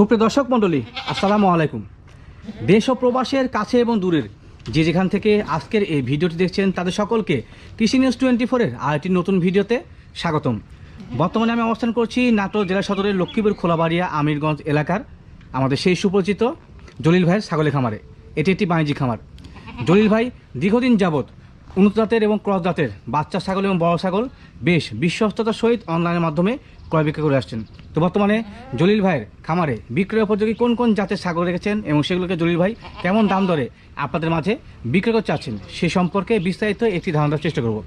সুপ্রিয় দর্শক মণ্ডলী, আসসালামু আলাইকুম। দেশ ও প্রবাসের কাছে এবং দূরের যে যেখান থেকে আজকের এই ভিডিওটি দেখছেন, তাদের সকলকে কৃষি নিউজ টোয়েন্টি ফোরের আরেকটি নতুন ভিডিওতে স্বাগতম। বর্তমানে আমি অবস্থান করছি নাটোর জেলা সদরের লক্ষ্মীপুর খোলাবাড়িয়া আমিরগঞ্জ এলাকার আমাদের সেই সুপরিচিত জলিল ভাইয়ের ছাগলের খামারে। এটি একটি বাণিজ্যিক খামার। জলিল ভাই, দীর্ঘদিন যাবৎ উন্নত জাতের এবং ক্রস জাতের বাচ্চা ছাগল এবং বড় ছাগল বেশ বিশ্বস্ততার সহিত অনলাইনের মাধ্যমে ক্রয় বিক্রয় করে আসছেন। তো বর্তমানে জলিল ভাইয়ের খামারে বিক্রয় উপযোগী কোন কোন জাতের ছাগল রেখেছেন এবং সেগুলোকে জলিল ভাই কেমন দাম দরে আপনাদের মাঝে বিক্রয় করতে চাচ্ছেন সে সম্পর্কে বিস্তারিত একটি ধারণা দেওয়ার চেষ্টা করব।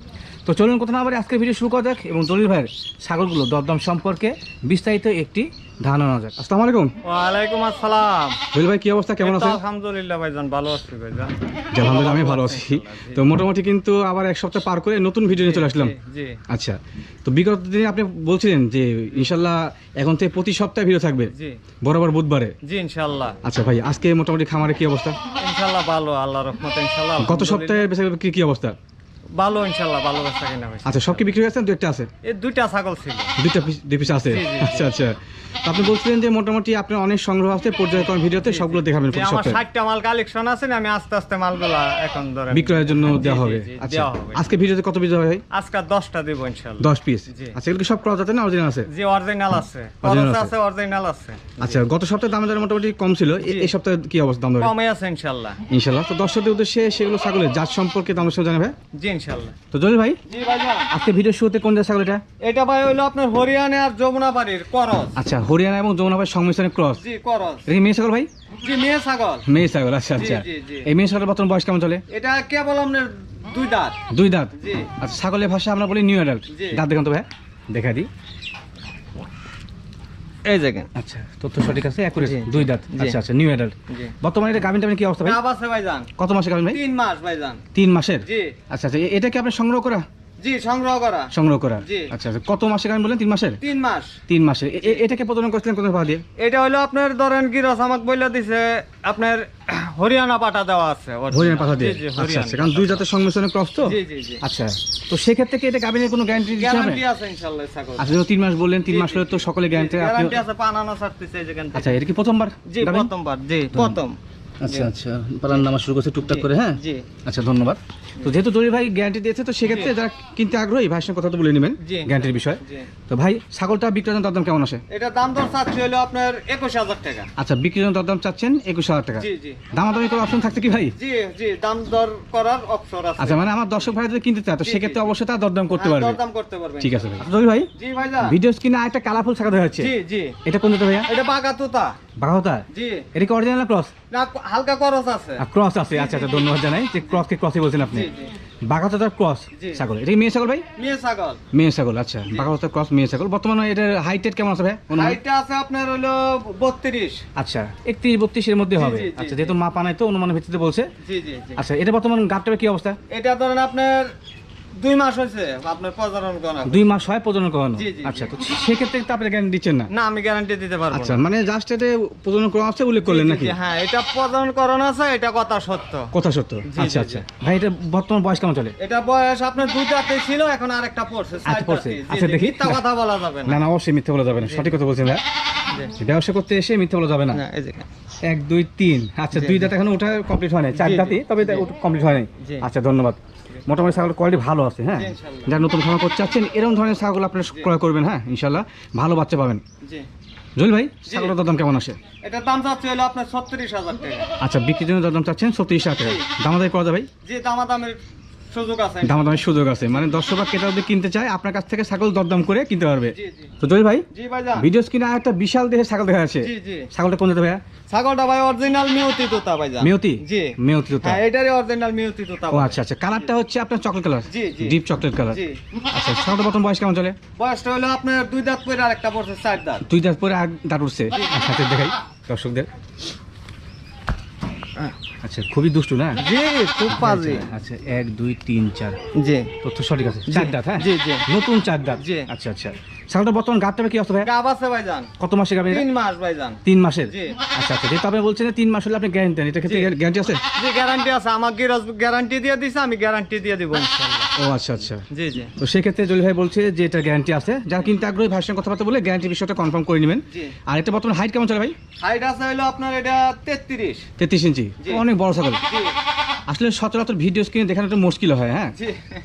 তো চলুন কথা না আবার আজকের ভিডিও শুরু করা যাক এবং জলিল ভাইয়ের ছাগলগুলো দরদাম সম্পর্কে বিস্তারিত একটি ধারণা যাক। আসসালামু আলাইকুম। ওয়ালাইকুম আসসালাম। জলিল ভাই কি অবস্থা? কেমন আছেন? আলহামদুলিল্লাহ ভাইজান ভালো আছি ভাইজান। আলহামদুলিল্লাহ আমি ভালো আছি। তো মোটামুটি কিন্তু আবার এক সপ্তাহ পার করে নতুন ভিডিও নিয়ে চলে আসলাম। জি, আচ্ছা তো বিগত দিনে আপনি বলছিলেন যে ইনশাল্লাহ এখন থেকে প্রতি সপ্তাহে ভিডিও থাকবে। জি। বরাবর বুধবারে। জি ইনশাআল্লাহ আচ্ছা ভাই আজকে মোটামুটি খামারে কি অবস্থা? ইনশাআল্লাহ ভালো রহমতে ইনশাআল্লাহ গত সপ্তাহে কি অবস্থা? ভালো ইনশাআল্লাহ ভালো বেচা কিনা হয়েছে। আচ্ছা সব কি বিক্রি হয়েছে দু একটা আছে? এই দুইটা ছাগল ছিল। দুইটা পিস দুই পিস আছে। আচ্ছা আচ্ছা। আপনি বলছিলেন যে মোটামুটি আপনার অনেক সংগ্রহ আছে পর্যায়ক্রম ভিডিওতে সবগুলো দেখাবেন আমার সপ্তাহে ষাটটা মাল কালেকশন আছে না আমি আস্তে আস্তে মালগুলা এখন ধরে বিক্রয়ের জন্য দেওয়া হবে। আচ্ছা। আজকে ভিডিওতে কত পিস হয় আজকে দশটা দিব ইনশাআল্লাহ দশ পিস? আচ্ছা এগুলো সব ক্রস আছে না অরিজিনাল আছে? জি অরিজিনাল আছে। Original আছে। অরিজিনাল আছে। আচ্ছা গত সপ্তাহে দাম দর মোটামুটি কম ছিল। এই সপ্তাহে কি অবস্থা দাম দর? কমে আছে ইনশাআল্লাহ ইনশাল্লাহ। তো দর্শকদের উদ্দেশ্যে সেগুলো ছাগলের জাত সম্পর্কে দাম জানাবে জি ইনশাআল্লাহ। তো জলিল ভাই জি আজকে ভিডিও শুরুতে কোন জাত ছাগল এটা? এটা ভাই হলো আপনার হরিয়ানা আর যমুনা বাড়ির করস। আচ্ছা হরিয়ানা এবং যমুনা ভাই সংমিশ্রণে ক্রস। জি ক্রস। এটা মেয়ে ছাগল ভাই? জি মেয়ে ছাগল। মেয়ে ছাগল আচ্ছা আচ্ছা। জি, জি। এই মেয়ে ছাগলের বর্তমান বয়স কেমন চলে? এটা কেবল আপনার দুই দাঁত। দুই দাঁত? জি। আচ্ছা ছাগলের ভাষা আমরা বলি নিউ অ্যাডাল্ট। দাঁত দেখান তো ভাই। দেখা দিই এই আচ্ছা তথ্য সঠিক আছে একুরেট দুই দাঁত। আচ্ছা আচ্ছা নিউ অ্যাডাল্ট বর্তমানে এটা গাভিন টাভিন কি অবস্থা ভাই? গাব আছে ভাইজান। কত মাসে গাভিন ভাই মাসের? জি। আচ্ছা আচ্ছা এটা কি আপনি সংগ্রহ করা? জি সংগ্রহ করা। সংগ্রহ করা। আচ্ছা আচ্ছা। কত মাসে গাভিন বললেন? তিন মাসের? তিন মাস। তিন মাসের এ- এ- এটাকে প্রজনন করছিলেন কত ভাড়া দিয়ে? এটা হলো আপনার ধরেন গিরস আমাকে বলে দিছে আপনার হরিয়ানা পাটা দেওয়া আছে হরিয়ানা পাঠা দিয়ে? জি, জি, আচ্ছা আচ্ছা। কারণ দুই জাতের সংমিশ্রণে ক্রস তো? আচ্ছা। সেক্ষেত্রে কি এটা গাভিনের কোনো গ্যারান্টি দিতে হবে গ্যারান্টি আছে ইনশাআল্লাহ ছাগল। আচ্ছা তিন মাস বললেন তিন মাস হলে তো সকলে গ্যারান্টি আপনি গ্যারান্টি আছে পানানো ছাড়তেছে এই যেখান আচ্ছা এটা কি প্রথমবার জি প্রথমবার জি প্রথম। আচ্ছা আচ্ছা। পালান নামা শুরু করছে টুকটাক করে হ্যাঁ? জি। আচ্ছা ধন্যবাদ। তো যেহেতু জরি ভাই গ্যারান্টি দিয়েছে তো সেক্ষেত্রে যারা কিনতে আগ্রহী ভাইয়ের সঙ্গে কথা তো বলে নেবেন গ্যারান্টির বিষয়। তো ভাই ছাগলটা বিক্রয়ের জন্য দরদাম কেমন আসে? এটা দাম দর চাচ্ছি হলো আপনার একুশ হাজার টাকা। আচ্ছা বিক্রির জন্য দরদাম চাচ্ছেন একুশ হাজার টাকা। জি জি। দামাদামি করার অপশন থাকতে কি ভাই? জি জি দাম দর করার অপশন আছে। আচ্ছা মানে আমার দর্শক ভাই যদি কিনতে চায় তো সেক্ষেত্রে। অবশ্যই তার দরদাম করতে হ্যাঁ, পারবে। দরদাম করতে পারবেন ঠিক আছে ভাই। জরি ভাই জি ভাইজান। ভিডিও স্ক্রিনে একটা কালারফুল ছাগল দেখা যাচ্ছে। জি জি। এটা কোন ভাইয়া? এটা বাঘা তোতা বাঘাহতা জি। এটা কি অরিজিনাল ক্রস না হালকা খরচ আছে। ক্রস আছে আচ্ছা আচ্ছা ধন্যবাদ জানাই যে ক্রসই বলছেন আপনি। ক্রস ছাগল। এটা কি মেয়ে ছাগল ভাই? মেয়ে ছাগল। মেয়ে ছাগল আচ্ছা। ক্রস মেয়ে ছাগল। বর্তমানে এটার হাইট কেমন আছে ভাই? আছে আপনার হলো আচ্ছা মধ্যে হবে। আচ্ছা যেহেতু মা পানায় তো অনুমানের ভিত্তিতে বলছে। জি জি জি। আচ্ছা এটা বর্তমান গাবটার কি অবস্থা? এটা ধরেন আপনার দুই মাস হয়েছে আপনার প্রজনন করা দুই মাস হয় প্রজনন করানো। আচ্ছা তো সেক্ষেত্রে তো আপনি গ্যারান্টি দিচ্ছেন না? না আমি গ্যারান্টি দিতে পারব আচ্ছা মানে জাস্ট এটা প্রজনন করা আছে উল্লেখ করলেন নাকি? হ্যাঁ এটা প্রজনন করানো আছে এটা কথা সত্য। কথা সত্য? আচ্ছা আচ্ছা। ভাই এটা বর্তমান বয়স কেমন চলে? এটা বয়স আপনার দুইটাতে ছিল এখন আরেকটা পড়ছে আচ্ছা, পড়ছে। আচ্ছা, দেখি। মিথ্যা কথা বলা যাবে না। না না অবশ্যই মিথ্যে বলা যাবে না। সঠিক কথা বলছেন ভাই। ব্যবসা করতে এসে মিথ্যে বলা যাবে না। এক দুই তিন। আচ্ছা দুই। দাঁত এখন ওঠা কমপ্লিট হয় নাই। চার দাঁতই তবে কমপ্লিট হয় নাই। আচ্ছা ধন্যবাদ। মোটামুটি ছাগলের কোয়ালিটি ভালো আছে হ্যাঁ? যারা নতুন খামার করতে চাচ্ছেন এরকম ধরনের ছাগল আপনারা ক্রয় করবেন হ্যাঁ? ইনশাল্লাহ ভালো বাচ্চা পাবেন। জল ভাই ছাগলের দাম কেমন আছে এটার দাম চাচ্ছে হলো আপনার ছত্রিশ হাজার টাকা। আচ্ছা বিক্রির জন্য দাম চাচ্ছেন সত্তিরিশ হাজার টাকা। দামাদাই করা যাবে ভাই? জি দামাদামের সুযোগ আছে দামাদামের সুযোগ আছে। মানে দর্শক বা ক্রেতা যদি কিনতে চায় আপনার কাছ থেকে ছাগল দরদাম করে কিনতে পারবে। তো জয় ভাই জি ভিডিও স্ক্রিনে একটা বিশাল দেহের ছাগল দেখা যাচ্ছে। জি জি। ছাগলটা কোন জাতের ভাইয়া? ছাগলটা ভাই অরিজিনাল মিউতি তোতা জি। হ্যাঁ এটারই অরিজিনাল মিউতি তোতা ও আচ্ছা আচ্ছা। কালারটা হচ্ছে আপনার চকলেট কালার জি, জি। ডিপ চকলেট কালার জি। আচ্ছা ছাগলটা প্রথম বয়স কেমন চলে? বয়সটা হলো আপনার দুই দাঁত পরে আরেকটা পড়ছে চার দাঁত। দুই দাঁত পরে আর দাঁত উঠছে। আচ্ছা আচ্ছা, দেখাই দর্শকদের। আচ্ছা খুবই দুষ্টু না? জি খুব পাজি আচ্ছা এক দুই তিন চার। জি। তথ্য সঠিক আছে। চার দাঁত হ্যাঁ? জি, জি। নতুন চার দাঁত। জি। আচ্ছা আচ্ছা। ছাগলটা বর্তমান গাঁটটা কি অবস্থা ভাই গাব আছে ভাইজান। কত মাসে গাবে তিন মাস ভাইজান। তিন মাসের? জি। আচ্ছা আচ্ছা যেহেতু আপনি বলছেন তিন মাস হলে আপনি গ্যারান্টি দেন। এটা ক্ষেত্রে গ্যারান্টি আছে? জি গ্যারান্টি আছে। আমার গ্যারান্টি দিয়ে দিছে আমি গ্যারান্টি দিয়ে দিব ইনশাআল্লাহ ও আচ্ছা আচ্ছা। জি জি। তো সেক্ষেত্রে জলি ভাই বলছে যে এটা গ্যারান্টি আছে। যারা কিনতে আগ্রহী ভাইয়ের সঙ্গে কথাবার্তা বলে গ্যারান্টি বিষয়টা কনফার্ম করে নেবেন। আর এটা বর্তমানে হাইট কেমন চলে ভাই? হাইট আছে হলো আপনার এটা তেত্রিশ। তেত্রিশ ইঞ্চি। অনেক বড় ছাগল। আসলে সচরাচর ভিডিও স্ক্রিনে দেখানো একটু মুশকিল হয় হ্যাঁ?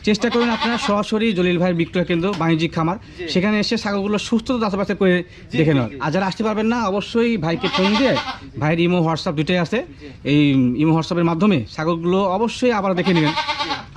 চেষ্টা করুন আপনারা সরাসরি জলিল ভাইয়ের বিক্রয় কেন্দ্র বাণিজ্যিক খামার সেখানে এসে ছাগলগুলো সুস্থ যাচাবাচা করে দেখে নেওয়ার। আর যারা আসতে পারবেন না অবশ্যই ভাইকে ফোন দিয়ে ভাইয়ের ইমো হোয়াটসঅ্যাপ দুটোই আছে। এই ইমো হোয়াটসঅ্যাপের মাধ্যমে ছাগলগুলো অবশ্যই আবার দেখে নেবেন।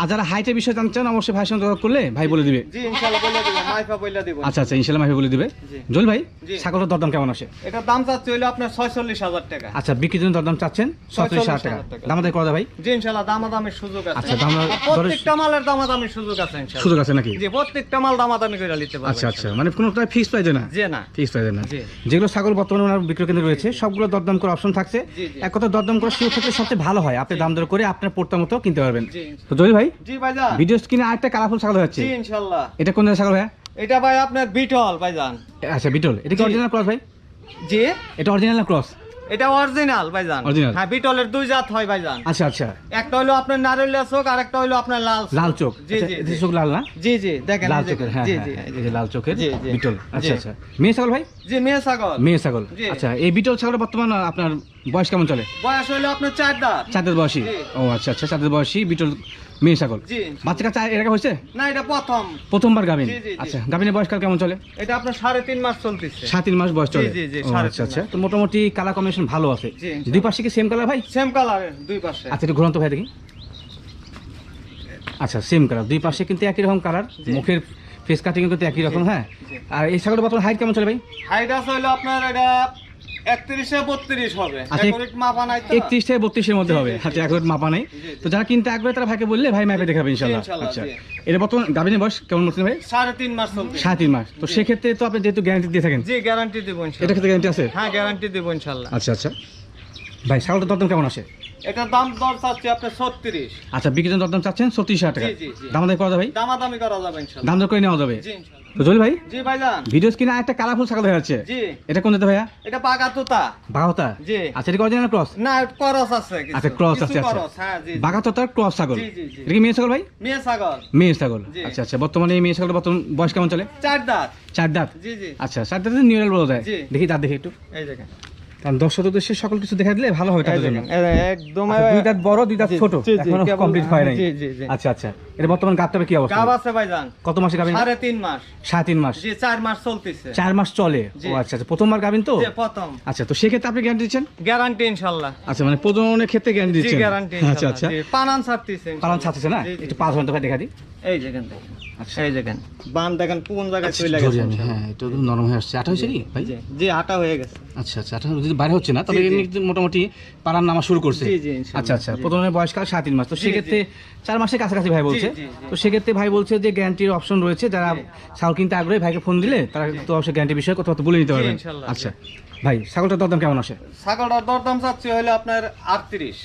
আর যারা হাইটের বিষয়ে জানতে চান অবশ্যই ভাই সঙ্গে করলে ভাই বলে দিবে। জি ইনশাল্লাহ বলে দিব মাইফা বলে দিব। আচ্ছা আচ্ছা ইনশাল্লাহ ভাই বলে দিবে। জল ভাই। ছাগলের দরদাম কেমন আসে? এটা দাম চাচ্ছে হইল আপনার ছয়চল্লিশ হাজার টাকা। আচ্ছা বিক্রির জন্য দরদাম চাচ্ছেন সত্তরিশ হাজার টাকা। 47,000 দাম আদায় করা ভাই? জি ইনশাল্লাহ দামাদামির সুযোগ আছে। আচ্ছা, দাম- প্রত্যেকটা মালের দামাদামির সুযোগ আছে সুযোগ আছে নাকি? জি প্রত্যেকটা মাল দামাদামি করে নিতে পারবে আচ্ছা আচ্ছা মানে কোনোটা ফিক্স প্রাইজে না? জি না। ফিক্স প্রাইজে না। যেগুলো ছাগল বর্তমানে ওনার বিক্রয় কেন্দ্রে রয়েছে সবগুলো দরদাম করার অপশন থাকছে। এক কথা দরদাম করার সুযোগ থাকলে সবচেয়ে ভালো হয়। আপনি দাম দর করে আপনার পড়তার মতো কিনতে পারবেন। তো জয় ভাই জি ভাইজান। ভিডিও স্ক্রিনে আরেকটা কালারফুল ছাগল হচ্ছে জি ইনশাল্লাহ। এটা কোন ছাগল ভাই এটা ভাই আপনার বিটল ভাইজান। আচ্ছা বিটল। এটা কি অরিজিনাল ক্রস ভাই? জি। এটা অরিজিনাল ক্রস এটা অরিজিনাল ভাইজান। Original? হ্যাঁ বিটলের দুই জাত হয় ভাইজান। আচ্ছা আচ্ছা। একটা হলো আপনার নারকেলিয়া চোখ আর একটা হলো আপনার লাল লাল চোখ। জি আচ্ছা, জি চোখ লাল না? জি জি দেখেন লাল এই চোখের হ্যাঁ জি জি এই যে লাল চোখের জি, জি। বিটল। আচ্ছা আচ্ছা। মেয়ে ছাগল ভাই? জি মেয়ে ছাগল। মেয়ে ছাগল। আচ্ছা এই বিটল ছাগল বর্তমান আপনার বয়স কেমন চলে? বয়স হলো আপনার চার দাঁত। বয়সী। ও আচ্ছা আচ্ছা চাঁদের বয়সী বিটল মেয়ে ছাগল বাচ্চা কাচ্চা এর আগে হয়েছে? না এটা প্রথম। প্রথমবার গাভিন। আচ্ছা গাভিনের বয়সকাল কেমন চলে? এটা আপনার সাড়ে তিন মাস চলতেছে। সাত তিন মাস বয়স চলে। সাড়ে আচ্ছা আচ্ছা তো মোটামুটি কালার কম্বিনেশন ভালো আছে। দুই পাশে কি সেম কালার ভাই? সেম কালারের দুই পাশে। আচ্ছা একটু ঘুরন্ত ভাই দেখি। আচ্ছা সেম কালার দুই পাশে কিন্তু একই রকম কালার মুখের ফেস কাটিং কিন্তু একই রকম হ্যাঁ? আর এই ছাগলের বর্তমান হাইট কেমন চলে ভাই? হাইট আছে হলো আপনার এটা একত্রিশে হবে। আচ্ছা, মাপা থেকে বত্রিশের মধ্যে হবে। আচ্ছা এখন মাপা নেই। তো যারা কিনতে আগ্রহী তারা ভাইকে বললে ভাই ম্যাপে দেখাবে ইনশাল্লাহ ইনশাল্লাহ, আচ্ছা এটা বর্তমান গাভিনের বয়স কেমন বলছেন ভাই? সাড়ে তিন মাস সাড়ে তিন মাস। তো সেক্ষেত্রে তো আপনি যেহেতু গ্যারান্টি দিয়ে থাকেন। জি গ্যারান্টি দেবো এটা ক্ষেত্রে গ্যারান্টি আছে? হ্যাঁ গ্যারান্টি দেবো ইনশাল্লাহ আচ্ছা আচ্ছা। ভাই ছাগলটার দরদাম কেমন আসে? এটার দাম দর চাচ্ছে আপনার ছত্রিশ। আচ্ছা বিক্রির জন্য দরদাম চাচ্ছেন? ছত্রিশ হাজার টাকা। জি, জি, জি। দাম আদায় করা যাবে দামাদামি করা যাবে দাম দর করে নেওয়া যাবে? তো জল ভাই? জি ভাইজান। ভিডিও স্ক্রিনে একটা কালারফুল ছাগল দেখা যাচ্ছে। জি। এটা কোন যেতে ভাইয়া? এটা তোতা জি। আচ্ছা এটা অরিজিনাল ক্রস না করস আছে কিছু। আচ্ছা ক্রস আছে আচ্ছা। করস, হ্যাঁ জি জি। ক্রস ছাগল। জি, জি, জি। এটা কি মেয়ে ছাগল ভাই? মেয়ে ছাগল। মেয়ে ছাগল। আচ্ছা আচ্ছা বর্তমানে এই মেয়ে ছাগল বর্তমান বয়স কেমন চলে? চার দাঁত। চার দাঁত? জি জি। আচ্ছা চার দাঁতে নিউরাল বলা যায় দেখি দাঁত দেখি একটু। এই দেখেন। কারণ দর্শক উদ্দেশ্যে সকল কিছু দেখা দিলে ভালো হবে তাদের জন্য। একদম আচ্ছা, দুই দাঁত বড় দুই দাঁত ছোট। এখনও কমপ্লিট হয় নাই। আচ্ছা আচ্ছা। এটা বর্তমান গাবটাবে কি অবস্থা? গাব আছে ভাইজান। কত মাসে গাবিন সাড়ে তিন মাস। সাড়ে তিন মাস। জি চার মাস চলতেছে। চার মাস চলে? ও আচ্ছা আচ্ছা। প্রথমবার গাবিন তো? জি প্রথম। আচ্ছা তো সেক্ষেত্রে আপনি গ্যারান্টি দিচ্ছেন? গ্যারান্টি ইনশাল্লাহ। আচ্ছা মানে প্রজননের ক্ষেত্রে গ্যারান্টি জি গ্যারান্টি আচ্ছা আচ্ছা। পানান ছাড়তেছে ইনশাল্লাহ। ছাড়তেছে না? একটু জি। পাঁচ ঘণ্টা ভাই দেখা দিই। এই দেখেন দেখেন এই দেখেন। বান দেখেন কোন জায়গায় চলে গেছে হ্যাঁ এটা নরম হয়ে আসছে। আটা হয়েছে কি ভাই? জি, জি হয়ে গেছে। আচ্ছা আচ্ছা আটা যদি বাইরে হচ্ছে না তবে। এমনি মোটামুটি নামা শুরু করছে। আচ্ছা আচ্ছা। প্রথমে বয়সকাল সাড়ে তিন মাস। তো সেক্ষেত্রে চার মাসের কাছাকাছি ভাই বলছে। তো সেক্ষেত্রে ভাই বলছে যে গ্যারান্টির অপশন রয়েছে। যারা। ছাগল কিনতে আগ্রহী ভাইকে ফোন দিলে তারা তো অবশ্যই গ্যারান্টি বিষয়ে কথাবার্তা বলে নিতে পারবেন। আচ্ছা ভাই ছাগলটার দরদাম কেমন আসে? ছাগলটার দরদাম চাচ্ছে হলো আপনার আটত্রিশ।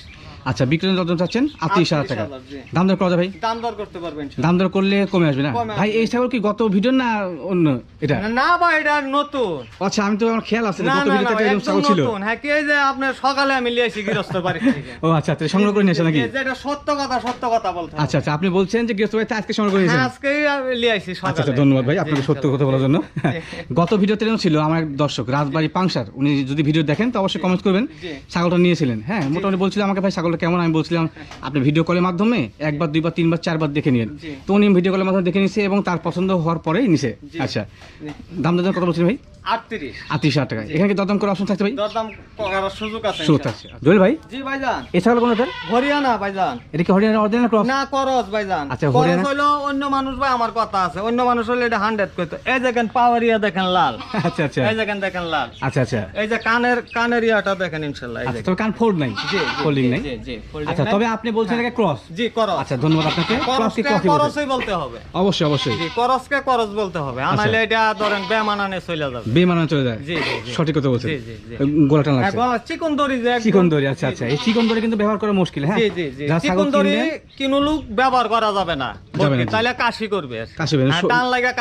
আচ্ছা বিক্রয়ের দরদাম চাচ্ছেন? আটত্রিশ হাজার টাকা। দাম দর করা যায় ভাই? দাম দর করতে পারবেন দাম দর করলে কমে আসবে না? ভাই এই ছাগল কি গত ভিডিও না অন্য এটা? না ভাই এটা নতুন। আচ্ছা আমি তো আমার খেয়াল আছে গত ভিডিওতে এরকম ছাগল ছিল। নতুন। হ্যাঁ কি এই যে আপনার সকালে আমি লিয়েছি গৃহস্থ বাড়ি থেকে। ও আচ্ছা আচ্ছা সংগ্রহ করে নিয়েছে নাকি? এটা সত্য কথা সত্য কথা বলতে আচ্ছা আচ্ছা আপনি বলছেন যে গেস্ট বাড়িতে আজকে সংগ্রহ করে নিয়েছেন হ্যাঁ আজকেই আমি লিয়েছি আচ্ছা সকালে। আচ্ছা ধন্যবাদ ভাই আপনাকে সত্য কথা বলার জন্য। গত ভিডিওতে এরকম ছিল আমার দর্শক রাজবাড়ি পাংশার উনি যদি ভিডিও দেখেন তো অবশ্যই কমেন্ট করবেন। ছাগলটা নিয়েছিলেন। হ্যাঁ মোটামুটি বলছিলেন আমাকে ভাই ছাগলটা কেমন? আমি বলছিলাম আপনি ভিডিও কলের মাধ্যমে একবার দুইবার তিনবার চারবার দেখে নিন তো উনি ভিডিও কলের মাধ্যমে দেখে নিছে এবং তার পছন্দ হওয়ার পরেই নিছে। আচ্ছা। দাম দাম কত বলছিলেন ভাই? আটত্রিশ। আটত্রিশ হাজার টাকা। এখানে কি দরদাম করার অপশন থাকছে ভাই দরদাম করার সুযোগ আছে সুযোগ থাকছে জয়েল ভাই? জি ভাইজান। এই ছাগল কোনটা হরিয়ানা ভাইজান। এটা কি হরিয়ানা অরিজিনাল ক্রস? না করস ভাইজান। আচ্ছা, হরিয়ানা- হইল অন্য মানুষ ভাই আমার কথা আছে। অন্য মানুষ হলে এটা হান্ড্রেড করতো এই দেখেন পাওয়ারিয়া দেখেন লাল। আচ্ছা আচ্ছা। এই দেখেন দেখেন লাল। আচ্ছা আচ্ছা। এই যে কানের কানের ইয়াটা দেখেন এই আচ্ছা দেখেন তবে কান ফোল্ড নাই। জি ফোল্ডিং নাই। জি জি folding আচ্ছা তবে আপনি বলছেন এটা ক্রস জি করস আচ্ছা ধন্যবাদ আপনাকে। ক্রস কি করসকে ক্রসই বলছেন? করসই বলতে হবে। অবশ্যই অবশ্যই। জি করসকে করস বলতে হবে। আনাইলে এটা ধরেন বেমানানে চলে যাবে। বেমানান চলে যায়। সঠিক কথা বলছেন। লাগছে। চিকন দড়ি চিকন দড়ি আচ্ছা আচ্ছা। এই চিকন দড়ি কিন্তু ব্যবহার করা মুশকিল হ্যাঁ? চিকন দড়ি কিনো লোক ব্যবহার করা যাবে না। তাহলে কাশি করবে। কাশি করবে, টান লাগা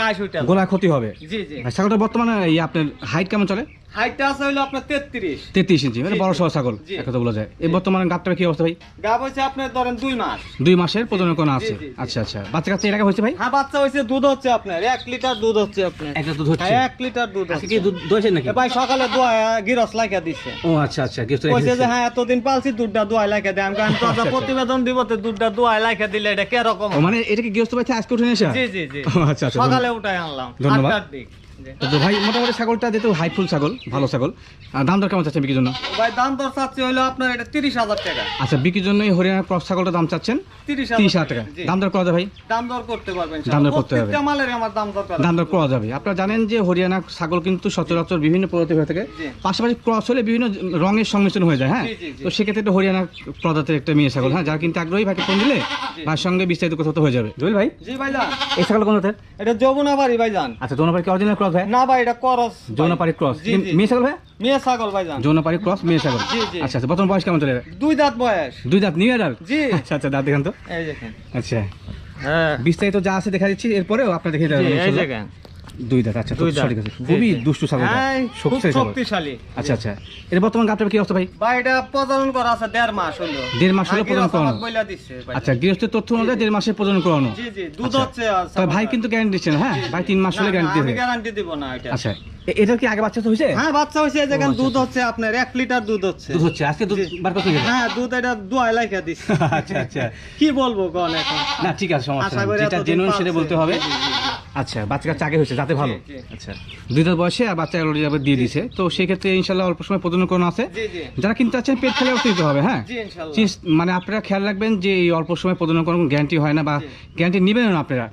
কাশ উঠে যাবে। গোলা ক্ষতি হবে। জি জি। ছাগলটা বর্তমানে আপনার হাইট কেমন চলে? হাইটটা আছে হইল আপনার তেত্রিশ। তেত্রিশ ইঞ্চি মানে বড় সহ ছাগল কথা বলা যায়। এই বর্তমানে গাবটার কি অবস্থা ভাই? গাব হচ্ছে আপনার ধরেন দুই মাস। দুই মাসের প্রজনন কোন আছে। জি, জি, জি। আচ্ছা আচ্ছা। বাচ্চা কাচ্চা এর আগে ভাই? হ্যাঁ বাচ্চা হয়েছে দুধ হচ্ছে আপনার। এক লিটার দুধ হচ্ছে আপনার। একটা দুধ হচ্ছে। হ্যাঁ, লিটার দুধ আজকে কি দুধ দোয়েছেন নাকি? ভাই সকালে দোয়া গিরস লাইকা দিচ্ছে ও আচ্ছা আচ্ছা কইছে যে হ্যাঁ এতদিন পালছি দুধটা দেয়। আমি আচ্ছা। প্রতিবেদন দিব তো দুধটা দিলে এটা কীরকম ও মানে এটা কি আজকে উঠে নিয়ে জি জি জি। আচ্ছা আচ্ছা। সকালে উঠাই আনলাম। ধন্যবাদ। তো ভাই মোটামুটি ছাগলটা যেহেতু হাইফুল ছাগল ভালো ছাগল দাম দর কেমন চাচ্ছেন বিক্রির জন্য? ভাই দাম দর চাচ্ছি হইল আপনার এটা তিরিশ হাজার টাকা। আচ্ছা বিক্রির জন্য এই হরিয়ানা ক্রস ছাগলটা দাম চাচ্ছেন? তিরিশ তিরিশ হাজার টাকা। দাম দর করা যাবে ভাই? দাম দর করতে পারবেন দাম দর করতে হবে। মালের আমার দাম দর দাম দর করা যাবে। আপনারা জানেন যে হরিয়ানা ছাগল কিন্তু সচরাচর বিভিন্ন প্রজাতি হয়ে থাকে। পাশাপাশি ক্রস হলে বিভিন্ন রঙের সংমিশ্রণ হয়ে যায় হ্যাঁ। তো সেক্ষেত্রে একটা হরিয়ানা প্রজাতির একটা মেয়ে ছাগল হ্যাঁ? যারা কিন্তু আগ্রহী ভাইকে ফোন দিলে ভাইয়ের সঙ্গে বিস্তারিত কথা হয়ে যাবে। জুয়েল ভাই? জি ভাইজান। এই ছাগল কোন এটা যমুনা বাড়ি ভাইজান। আচ্ছা কি অরিজিনাল ক্রস ভাই? না ভাই এটা করস ভাই। যৌনপাড়ি ক্রস। মেয়ে ছাগল ভাই? মেয়ে ছাগল ভাইজান যৌনপাড়ি ক্রস মেয়ে ছাগল। আচ্ছা আচ্ছা বর্তমান বয়স কেমন চলে দুই দাঁত বয়স। দুই দাঁত নিউ ইয়ার জি। আচ্ছা আচ্ছা দাঁত দেখান তো। এই দেখেন। আচ্ছা। হ্যাঁ। বিস্তারিত যা আছে দেখা দিচ্ছি এরপরেও আপনার দেখে দেবেন এই দেখেন। দুই দাঁত আচ্ছা দুই দুই দাঁত। সঠিক আছে। জি, খুবই দুষ্টু ছাগল। শক্তিশালী। আচ্ছা আচ্ছা। এর বর্তমান গাবটার কি অবস্থা ভাই? ভাই এটা প্রজনন করা আছে দেড় মাস হলো। দেড় মাস হলো প্রজনন করানো। আচ্ছা গৃহস্থের তথ্য অনুযায়ী দেড় মাসের প্রজনন করানো। জি জি দুধ। হচ্ছে ভাই কিন্তু গ্যারান্টি দিচ্ছে না হ্যাঁ। ভাই তিন মাস হলে গ্যারান্টি দেবে গ্যারান্টি দিব না এটা। আচ্ছা। এ- এটার কি আগে বাচ্চা তো হয়েছে? হ্যাঁ বাচ্চা হয়েছে এই আচ্ছা, দুধ আচ্ছা। হচ্ছে আপনার এক লিটার দুধ হচ্ছে। দুধ হচ্ছে আজকে দুধ বার করতে গেলে? হ্যাঁ দুধ এটা দুয়াই লাইকা দিচ্ছে আচ্ছা আচ্ছা। কি বলব কোন এখন? না ঠিক আছে সমস্যা নেই। যেটা জেনুইন সেটা বলতে হবে। আচ্ছা বাচ্চা কাচ্চা আগে হয়েছে যাতে ভালো। আচ্ছা দুই দাঁত বয়সে আর বাচ্চা অলরেডি আবার দিয়ে দিছে। তো সেই ক্ষেত্রে ইনশাল্লাহ অল্প সময় প্রজনন করানো আছে যারা কিনতে চাচ্ছেন পেট খেলে দিতে হবে হ্যাঁ? মানে আপনারা খেয়াল রাখবেন যে এই অল্প সময় প্রজনন করানো গ্যারান্টি হয় না বা গ্যারান্টি নেবেন না আপনারা।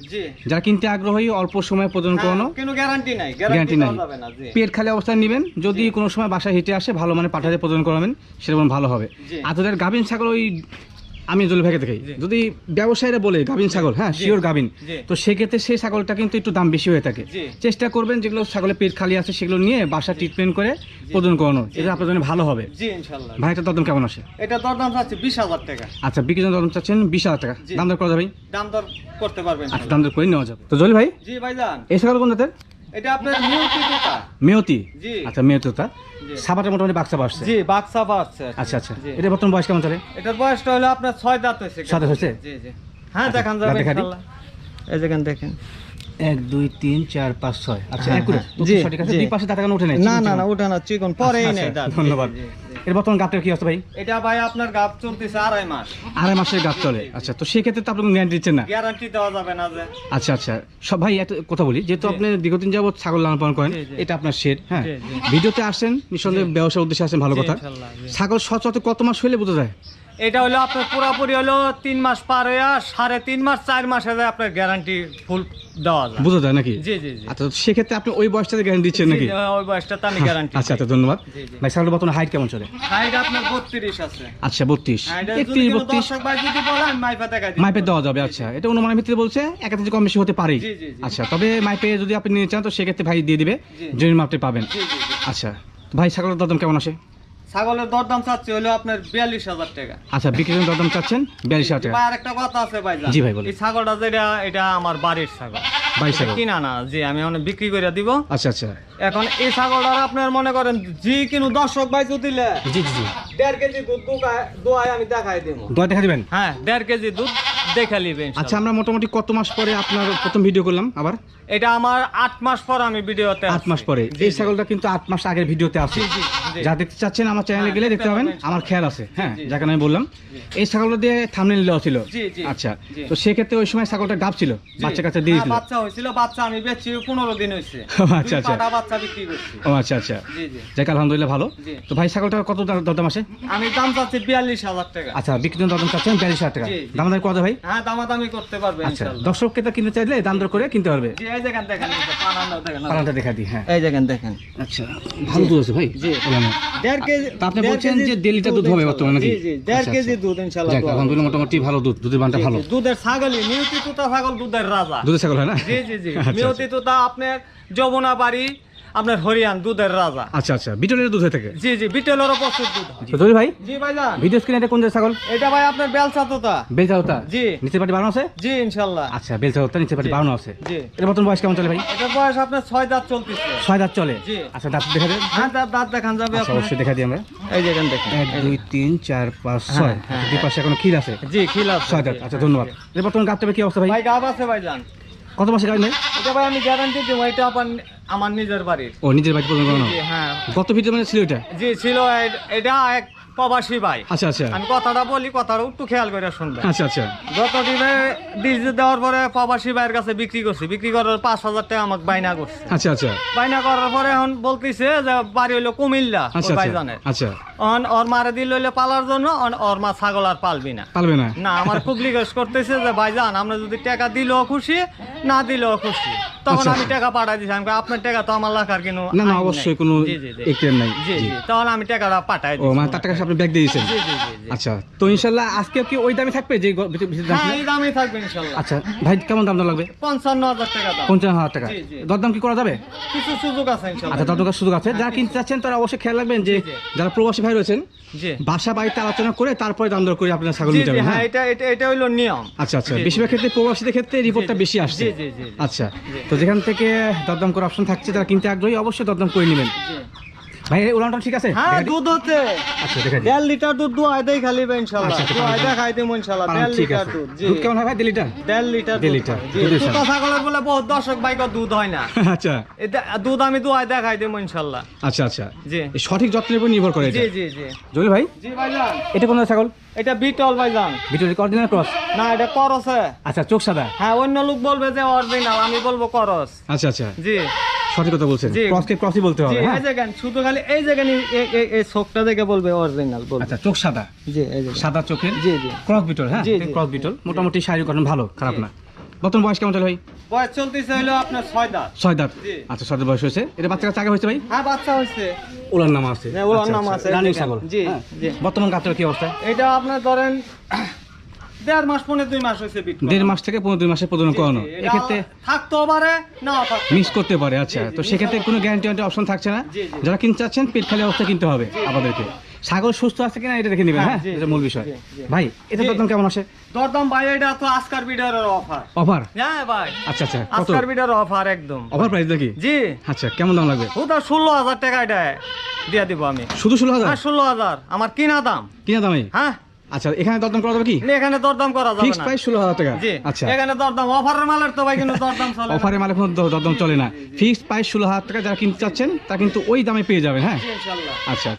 যারা কিনতে আগ্রহী অল্প সময় প্রজনন করানো হ্যাঁ, কোনো গ্যারান্টি নাই। গ্যারান্টি নাই। না পেট খালি অবস্থায় নেবেন যদি কোনো সময় বাসায় হেঁটে আসে ভালো মানে পাঠাতে প্রজনন করাবেন সেরকম ভালো হবে। আর তোদের গাভিন ছাগল ওই আমি জল ভেগে দেখি যদি ব্যবসায়ীরা বলে গাভিন ছাগল হ্যাঁ শিওর গাভিন তো সেক্ষেত্রে সেই ছাগলটা কিন্তু একটু দাম বেশি হয়ে থাকে। চেষ্টা করবেন যেগুলো ছাগলের পেট খালি আছে সেগুলো নিয়ে বাসা ট্রিটমেন্ট করে প্রদান করানো এটা আপনার জন্য ভালো হবে। ভাই এটা দরদাম কেমন আসে? এটা দরদাম চাচ্ছে বিশ হাজার টাকা। আচ্ছা বিক্রি জন্য দরদাম চাচ্ছেন বিশ হাজার টাকা। দাম দর করা যাবে? দাম দর করতে পারবেন। আচ্ছা দাম দর করে নেওয়া যাবে। তো জলি ভাই জি ভাইজান। এই ছাগল কোন জাতের? এটা আপনার মিউটি কোটা মেয়তি জি। আচ্ছা মেয়তিটা জি। সাবাটা মোটামুটি বাক্সা আসছে জি বাক্সা পাচ্ছে আচ্ছা আচ্ছা। এটা বর্তমান বয়স কেমন চলে এটার বয়সটা হলো আপনার ছয় দাঁত হয়েছে। ছয় দাঁত হয়েছে? জি জি। হ্যাঁ আচ্ছা, দেখান যাবে ইনশাআল্লাহ এই দেখেন দেখেন। এক দুই তিন চার পাঁচ ছয়। আচ্ছা accurate। তথ্য জি, সঠিক আছে? দুই পাশে দাঁত এখনও না না না ওটা না চিকন। পরেই নেই দাঁত জি, ধন্যবাদ। জি, জি, জি। এর বর্তমান গাপটার কি অবস্থা ভাই? এটা ভাই আপনার গাপ চলতেছে আড়াই মাস। আড়াই মাসের গাপ চলে। আচ্ছা তো সেক্ষেত্রে তো আপনি গ্যারান্টি দিচ্ছেন না? গ্যারান্টি দেওয়া যাবে না যে। আচ্ছা আচ্ছা। সব ভাই কথা বলি যেহেতু। আপনি দীর্ঘদিন যাবত ছাগল লালন পালন করেন। এটা আপনার শেড হ্যাঁ। ভিডিওতে আসেন নিঃসন্দেহে ব্যবসার উদ্দেশ্যে আসেন ভালো কথা। ছাগল সচরাচর কত মাস হইলে বোঝা যায়? এটা হলো আপনার পুরোপুরি হলো তিন মাস পার হয়ে সাড়ে তিন মাস চার মাসে আপনার গ্যারান্টি ফুল দেওয়া যায়। বোঝা যায় নাকি? জি জি জি। আচ্ছা সেক্ষেত্রে আপনি ওই বয়সটাতে গ্যারান্টি দিচ্ছেন নাকি? ওই বয়সটাতে আমি গ্যারান্টি আচ্ছা আচ্ছা ধন্যবাদ। ভাই বর্তমানে হাইট কেমন চলে? হাইট আপনার বত্রিশ আছে। আচ্ছা দর্শক ভাই যদি দিই। মাইপে দেওয়া যাবে আচ্ছা। এটা অনুমানের ভিত্তিতে বলছে এক কম বেশি হতে পারে। আচ্ছা তবে মাইপে যদি আপনি নিতে চান তো সেক্ষেত্রে ভাই দিয়ে দিবে জি। জমির মাপটি পাবেন। আচ্ছা। ভাই ছাগলের দরদাম কেমন আসে? ছাগলের দরদাম চাচ্ছে হলো আপনার বিয়াল্লিশ হাজার টাকা। আচ্ছা বিক্রির দরদাম চাচ্ছেন? বিয়াল্লিশ হাজার টাকা। ভাই আরেকটা কথা আছে ভাই জি ভাই, এই ছাগলটা যেটা এটা আমার বাড়ির ছাগল। বাইশ ছাগল? কিনা না জি আমি অনেক বিক্রি করে দিব। আচ্ছা আচ্ছা। এখন এই ছাগলটার আপনার মনে করেন জি কিনু দর্শক ভাই দিলে জি জি দেড় কেজি দুধ দোয়ায় আমি দেখাই দিব। দোয়া দেখা দিবেন? হ্যাঁ দেড় কেজি দুধ দেখে নিবেন আচ্ছা আমরা মোটামুটি কত মাস পরে আপনার প্রথম ভিডিও করলাম আবার? এটা আমার আট মাস পর আমি ভিডিওতে আট মাস পরে। এই ছাগলটা কিন্তু আট মাস আগের ভিডিওতে আছে। যা দেখতে চাচ্ছেন আমার চ্যানেলে গেলে দেখতে পাবেন। আমার খেয়াল আছে। হ্যাঁ। যাকে আমি বললাম। এই ছাগলটা দিয়ে থামনেল দেওয়া ছিল। আচ্ছা তো সেক্ষেত্রে ওই সময় ছাগলটা গাব ছিল। বাচ্চা কাচ্চা দিয়ে হ্যাঁ, বাচ্চা হয়েছিল বাচ্চা আমি বেচছি পনেরো দিন হয়েছে। আচ্ছা, আচ্ছা। বাচ্চা বিক্রি করছি। ও আচ্ছা আচ্ছা। যাক আলহামদুলিল্লাহ ভালো। তো ভাই ছাগলটা কত দাম- দরদাম আসে আমি দাম চাচ্ছি বিয়াল্লিশ হাজার টাকা। আচ্ছা বিক্রি দরদাম চাচ্ছেন বিয়াল্লিশ হাজার টাকা। জি, জি। দাম দাম কত ভাই? হ্যাঁ দামাদামি করতে পারবে আচ্ছা দর্শককে তো কিনতে চাইলে দাম দর করে কিনতে পারবে। দেখেন দেখেন পানাটা দেখা দিই হ্যাঁ। এই দেখেন দেখেন। আচ্ছা ভালো দুধ আছে ভাই। জি। দেড় কেজি আপনি বলছেন যে দেড় দুধ হবে বর্তমানে নাকি? জি জি দেড় আচ্ছা, কেজি আচ্ছা। দুধ ইনশাল্লাহ যাক আলহামদুলিল্লাহ মোটামুটি ভালো দুধ দুধের ভালো। দুধের ছাগলই মিউতি তুতা ছাগল দুধের রাজা। দুধের ছাগল হয় না? জি জি জি। আচ্ছা, মিউতি তুতা আপনার যমুনা বাড়ি আপনার হরিয়ান দুধের রাজা। আচ্ছা আচ্ছা বিটলের দুধ হয়ে থাকে। জি জি বিটেলেরও প্রচুর দুধ। তো জলি ভাই জি ভাইজান। ভিডিও স্ক্রিনে এটা কোন জাতের ছাগল? এটা ভাই আপনার বেলচা তোতা জি। নিচে পাটি বাড়ানো আছে? জি ইনশাল্লাহ। আচ্ছা হতা নিচে পাটি। বাড়ানো আছে। জি। এর মতন বয়স কেমন চলে ভাই? এটা বয়স আপনার ছয় দাঁত চলতেছে। ছয় দাঁত চলে? জি। আচ্ছা দাঁত দেখা যায় হ্যাঁ দাঁত দাঁত দেখান যাবে আচ্ছা আপনার। অবশ্যই দেখা দিই আমরা। এই যে এখান দেখেন। এক দুই তিন চার পাঁচ ছয়। হ্যাঁ, আচ্ছা, দুই পাশে এখনও ক্ষীর আছে। জি খিলাস ছয় দাঁত। আচ্ছা ধন্যবাদ। এর বর্তমান গাছটা কি অবস্থা ভাই? ভাই গাব আছে ভাইজান। কত মাসে গাছ নেই এটা ভাই আমি গ্যারান্টি দিব এটা আপন- আমার নিজের বাড়ির। ও নিজের বাড়ি পর্যন্ত বানানো? হ্যাঁ। গত ভিডিও মানে ছিল এটা? জি ছিল এটা এক প্রবাসী ভাই। আচ্ছা আচ্ছা। আমি কথাটা বলি কথাটা একটু খেয়াল করে শুনবেন। আচ্ছা আচ্ছা। যত দিনে ডিজ দেওয়ার পরে প্রবাসী ভাইয়ের কাছে বিক্রি করছি। বিক্রি করার পাঁচ হাজার টাকা আমাকে বাইনা করছে। আচ্ছা আচ্ছা। বাইনা করার পরে এখন বলতেছে যে বাড়ি হইল কুমিল্লা আচ্ছা আচ্ছা। ভাইজানের। আচ্ছা। অন ওর মারে দিল হইলে পালার জন্য অন ওর মা ছাগল আর পালবি না। পারবে না। না আমার খুব রিকোয়েস্ট করতেছে যে ভাইজান আমরা যদি টাকা দিলেও খুশি না দিলেও খুশি। তখন আচ্ছা। আমি টাকা পাঠাই দিছি। আমি আপনার টাকা তো আমার লাখার কেন? না না অবশ্যই কোনো এক্সট্রিম নাই। জি জি। জি। তখন আমি টাকাটা পাঠাই ও মানে তার টাকা আপনি ব্যাগ দিয়ে দিয়েছেন? আচ্ছা তো ইনশাল্লাহ আজকে কি ওই দামে থাকবে যে দাম হ্যাঁ এই দামই থাকবে ইনশাল্লাহ। আচ্ছা ভাই কেমন দাম দাম লাগবে? পঞ্চান্ন হাজার টাকা দাম। পঞ্চান্ন হাজার টাকা। দরদাম কি করা যাবে? কিছু সুযোগ আছে ইনশাল্লাহ। আচ্ছা দরদাম সুযোগ আছে। যারা কিনতে চাচ্ছেন তারা অবশ্যই খেয়াল রাখবেন যে। যারা প্রবাসী ভাই রয়েছেন বাসা বাড়িতে আলোচনা করে তারপরে দাম দর করে আপনার ছাগল নিতে হবে হ্যাঁ হ্যাঁ? এটা এটা এটা হইল নিয়ম। আচ্ছা আচ্ছা। বেশিরভাগ ক্ষেত্রে প্রবাসীদের ক্ষেত্রে রিপোর্টটা। বেশি আসছে। আচ্ছা তো যেখান থেকে দরদাম করার অপশন থাকছে তারা কিনতে আগ্রহী অবশ্যই দরদাম করে নেবেন। ভাই এই উড়ানটা ঠিক আছে? হ্যাঁ? দুধ হচ্ছে। আচ্ছা দেখা দিই। দেড় লিটার দুধ দু আয়দাই খালি বে ইনশাল্লাহ। আচ্ছা, আচ্ছা, দু আয়দা খাই দেবো ইনশাল্লাহ। পালন, লিটার দুধ জি। দুধ কেমন হয় ভাই দিলিটা দেড় লিটার দেড় দুধ। লিটার, হয়। জি দুধের সুতা ছাগলের বলে বহুত দর্শক বাইক দুধ হয় না। আচ্ছা। এটা দুধ আমি দু আয়দা খাই দেবো ইনশাল্লাহ। আচ্ছা আচ্ছা। জি। সঠিক যত্নের উপর নির্ভর করে এটা। জি জি। জলি ভাই? জি ভাইজান। এটা কোন ছাগল? এটা বিটল ভাইজান। ভিতরে অরিজিনাল ক্রস না এটা করসে আচ্ছা চোখ সাদা? হ্যাঁ অন্য লোক বলবে যে অরিজিনাল আমি বলব করস। আচ্ছা আচ্ছা। জি। সঠিক কথা বলছেন। ক্রসকে ক্রসই বলতে হবে হ্যাঁ? জায়গায় শুধু খালি এই জায়গায় এই- এই- চোখটা দেখে বলবে অরিজিনাল বলবে। আচ্ছা চোখ সাদা? জি এই সাদা চোখের? জি জি। ক্রস বিটল হ্যাঁ। ক্রস বিটল। মোটামুটি শারীরিক গঠন ভালো খারাপ না। বর্তমান বয়স কেমন চলে ভাই? বয়স চলতেছে হলো আপনার ছয় দাঁত। ছয় দাঁত। আচ্ছা ছয় দাঁত বয়স হয়েছে। এটা বাচ্চা কাছে আগে হয়েছে ভাই? হ্যাঁ বাচ্চা হচ্ছে ওলার নাম আছে। হ্যাঁ, ওলার আচ্ছা, নাম আচ্ছা। আছে, রানিং দেখেন। ছাগল। জি, হ্যাঁ। জি। বর্তমান গাছটার কি অবস্থা? এটা আপনার ধরেন দেড় মাস পনেরো দুই মাস হয়েছে বিট দেড় মাস থেকে পনেরো দুই মাসে প্রজনন করানো। এক্ষেত্রে থাকতেও পারে না মিস করতে পারে আচ্ছা। তো সেক্ষেত্রে কোনো গ্যারান্টি অপশন থাকছে না। যারা কিনতে চাচ্ছেন পেট খালি অবস্থা কিনতে হবে আমাদেরকে ছাগল সুস্থ আছে কিনা এটা দেখে নেবেন হ্যাঁ, হ্যাঁ? এটা মূল বিষয়। ভাই এটা। দরদাম কেমন আসে? দরদাম ভাই এটা তো আজকার বিডারের অফার অফার হ্যাঁ ভাই। আচ্ছা আচ্ছা আজকার বিডার অফার একদম। অফার প্রাইস নাকি জি। আচ্ছা কেমন দাম লাগবে? ওটা ষোলো হাজার টাকা এটা দিয়ে দিব আমি। শুধু ষোলো হাজার? হ্যাঁ ষোলো হাজার। আমার কিনা দাম। কিনা দামে হ্যাঁ। আচ্ছা এখানে দরদাম করা যাবে কি? এখানে দরদাম করা যাবে ফিক্সড প্রাইস ষোলো হাজার টাকা। জি আচ্ছা। এখানে দরদাম অফারের মালের তো ভাই কিন্তু দরদাম চলে না। অফারের মানে কোনো দরদাম চলে না। ফিক্সড প্রাইস ষোলো হাজার টাকা যারা কিনতে চাচ্ছেন তা কিন্তু ওই দামে পেয়ে যাবেন হ্যাঁ? ইনশাআল্লাহ আচ্ছা।